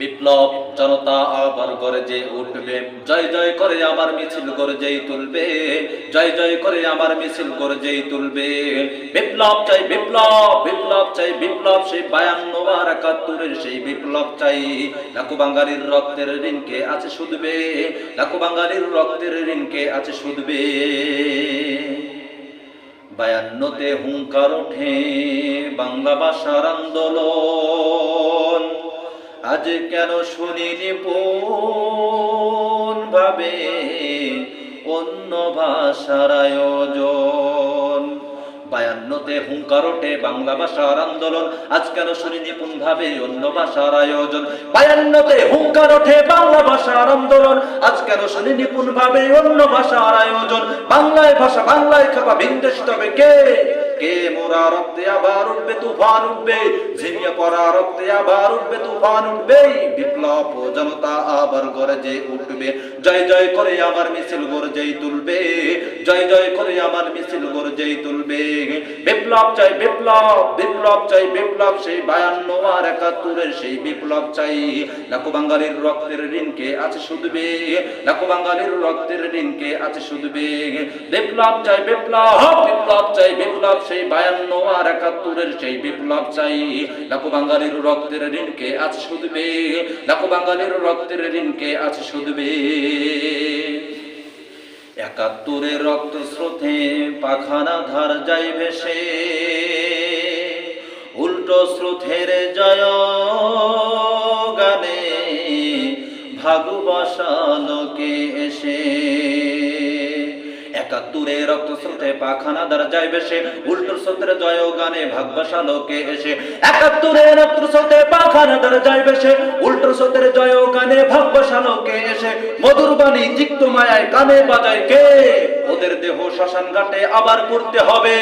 বিপ্লব জনতা আবার গরজে উঠবে। জয় জয় করে আমার মিছিল গরজেই তুলবে। জয় জয় করে আমার মিছিল গরজেই তুলবে। বিপ্লব চাই বিপ্লব বিপ্লব চাই বিপ্লব, সেই বায়ান্ন আর একাত্তরের সেই বিপ্লব চাই। লাখো বাঙালির রক্তের ঋণকে আছে শুধবে। লাখো বাঙালির রক্তের ঋণকে আছে শুধবে। বায়ান্নতে হুঙ্কার ওঠে বাংলা ভাষার আন্দোলন। আজ কেন শুনিনি ভাবে অন্য ভাষার আয়োজন। বায়ান্নতে হুঙ্কার ওঠে বাংলা ভাষার আন্দোলন। আজ কেন শুনি নিপুণ ভাবে অন্য ভাষার আয়োজন। বায়ান্নতে হুঙ্কার ওঠে বাংলা ভাষার আন্দোলন। আজ কেন শুনি নিপুণ ভাবে অন্য ভাষার আয়োজন। বাংলায় ভাষা, বাংলায় খাপা ভিনদেশ তবে কে? কে মোরা রক্তে আবার উঠবে, তুফান উঠবে, ঝিমিয়ে পড়া রক্তে আবার উঠবে, তুফান উঠবে, বিপ্লব জনতা আবার গরজে উঠবে। জয় জয় করে আমার মিছিল গরজেই তুলবে, জয় জয় করে আমার মিছিল গরজেই তুলবে। বিপ্লব চাই বিপ্লব বিপ্লব চাই বিপ্লব, সেই বায়ান্ন আর একাত্তরের সেই বিপ্লব চাই। লাখো বাঙালির রক্তের ঋণকে আছে শুধবে, লাখো বাঙালির রক্তের ঋণকে আছে শুধবে। বিপ্লব চাই বিপ্লব বিপ্লব চাই, বিপ্লব সেই বায়ান্ন আর একাত্তরের সেই বিপ্লব চাই। লাখো বাঙালির রক্তের ঋণকে আজ শুধবে, লাখো বাঙালির রক্তের ঋণকে আজ শুধবে। একাত্তরে রক্ত স্রোতে পাখানা ধার যাই ভেসে উল্টো স্রোতের জয় গানে ভাগুবাসালোকে এসে। একাত্তরে রক্ত স্রোতে পাখানা দ্বার যায় বেশে উল্টো স্রোতের জয় গানে ভাগবাসালোকে এসে, একাত্তরে রক্ত স্রোতে পাখানা দ্বার যায় বেশে উল্টো স্রোতের জয় গানে ভাগবাসালোকে এসে, মধুর বাণী তিক্ত মায়ায় কানে বাজায় কে? ওদের দেহ শ্মশান ঘাটে আবার পড়তে হবে।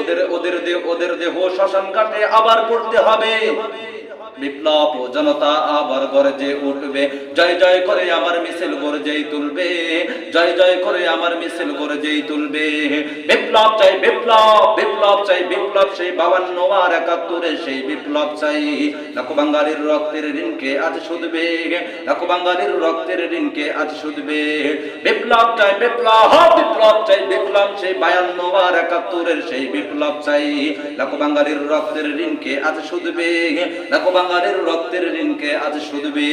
ওদের ওদের দেহ ওদের দেহ শ্মশান ঘাটে আবার পড়তে হবে। বিপ্লব ও জনতা আবার গরজে উঠবে। জয় জয় করে আমার মিছিল গরজেই তুলবে। জয় জয় করে আমার মিছিল গরজেই তুলবে। বিপ্লব চাই, বিপ্লব বিপ্লব চাই, বিপ্লব সেই বাবান্ন আর একাত্তরে সেই বিপ্লব চাই। লাখো বাঙালির রক্তের ঋণকে আজ শুধবে। লাখো বাঙালির রক্তের ঋণকে আজ শুধবে। বিপ্লব চাই, বিপ্লব বিপ্লব চাই, বিপ্লব সেই বায়ান্ন আর একাত্তরের সেই বিপ্লব চাই। লাখো বাঙালির রক্তের ঋণকে আজ শুধবে। লাখো বাঙালির রক্তের ঋণকে আজ শুধবে।